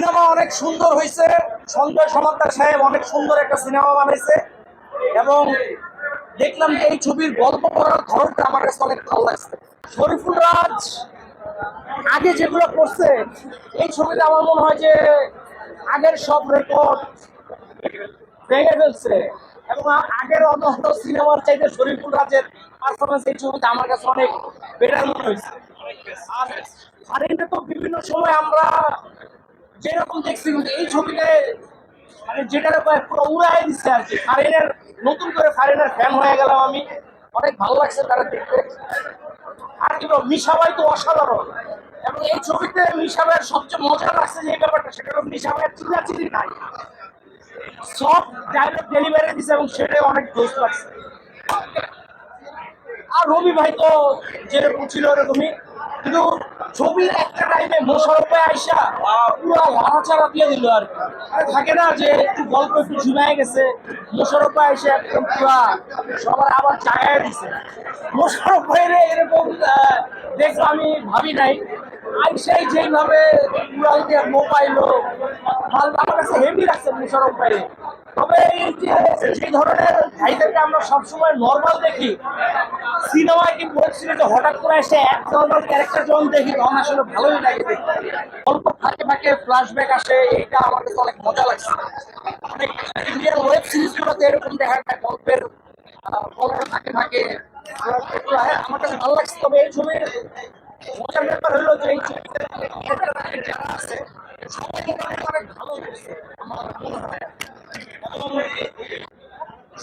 Cinema অনেক সুন্দর হয়েছে। সঞ্জয় সমাদ্দার সাহেব অনেক সুন্দর একটা সিনেমা বানাইছে। এবং দেখলাম যে এই ছবির গল্প করার ধরনটা আমার কাছে অনেক ভালো লাগছে। শরীফুল রাজ আগে যেগুলো করছে, এই ছবিতে আমার মনে হয় যে আগের সব রেকর্ড ভেঙে ফেলছে। এবং আগের অন্য অন্য সিনেমার চাইতে শরীফুল রাজের পারফরমেন্স এই ছবিতে আমার কাছে অনেক বেটার মনে হয়েছে। আর ফারিনটা তো বিভিন্ন সময় আমরা যেরকম দেখছি কিন্তু এই ছবিতে মানে যেটা পুরো উড়াই দিচ্ছে আর কি। ফারেনের, নতুন করে ফারেনের ফ্যান হয়ে গেলাম আমি। অনেক ভালো লাগছে তারা দেখতে। আর কি মিশাবাই তো অসাধারণ। এবং এই ছবিতে মিশাবাইয়ের সবচেয়ে মজা লাগছে যে ব্যাপারটা, সেটা হলো মিশাবাইয়ের চিল্লাচিল্লি নাই। সব ডাইরেক্ট ডেলিভারি দিছে এবং সেটাই অনেক দোষ লাগছে। আর রবি ভাই তো যেরকম ছিল ওরকমই। কিন্তু ছবির একটা টাইমে মোশারফে আইসা পুরো লাড়াচাড়া দিয়ে দিল আর। থাকে না যে একটু গল্প একটু ঝিমায় গেছে, মোশারফে আইসা একদম পুরা সবার আবার জাগায় দিছে। মোশারফ ভাইরে এরকম দেখব আমি ভাবি নাই। আইসাই যেইভাবে দিয়ে মোবাইলও মাল, আমার কাছে হেভি লাগছে মোশারফ ভাইরে তবে এই যে ধরনের ভাইদেরকে আমরা সবসময় নর্মাল দেখি সিনেমায় কিন্তু ওয়েব সিরিজে হঠাৎ করে এসে এক নর্মাল ক্যারেক্টার যখন দেখি তখন আসলে ভালোই লাগে দেখতে। অল্প ফাঁকে ফাঁকে ফ্ল্যাশব্যাক আসে এটা আমার কাছে অনেক মজা লাগছে। অনেক ইন্ডিয়ান ওয়েব সিরিজগুলোতে এরকম দেখা যায় গল্পের আহ, গল্পের ফাঁকে ফাঁকে। আমার কাছে ভালো লাগছে তবে এই ছবির মজার ব্যাপার হলো যে এই ছবিতে আছে সবাই অনেক ভালো করছে আমার মনে হয়।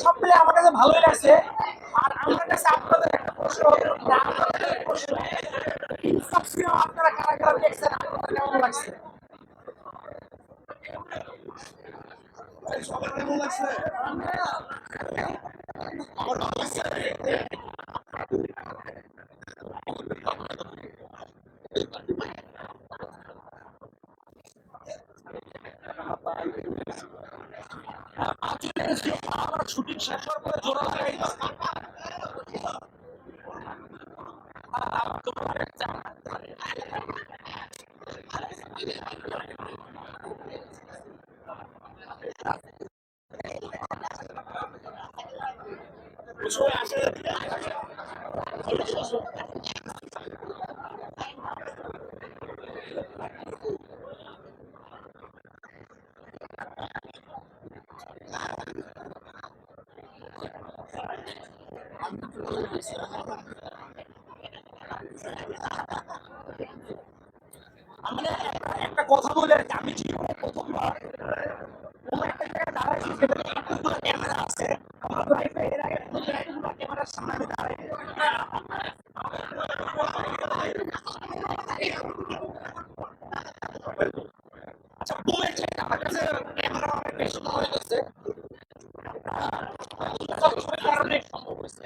সব মিলে আমার কাছে ভালোই লাগছে। আর আমার কাছে আপনাদের একটা প্রশ্ন ইনসাফ আপনারা কারা কারা লাগছে? আজকে আমার শুটিং শেষ হওয়ার পরে জোড়া লাগাই আমি না একটা- কথা বলে একটা জায়গায় এতগুলো ক্যামেরা আছে। আমার কোনো এতগুলো ক্যামেরার আমার ক্যামেরা অনেক কারণে সম্ভব হয়েছে।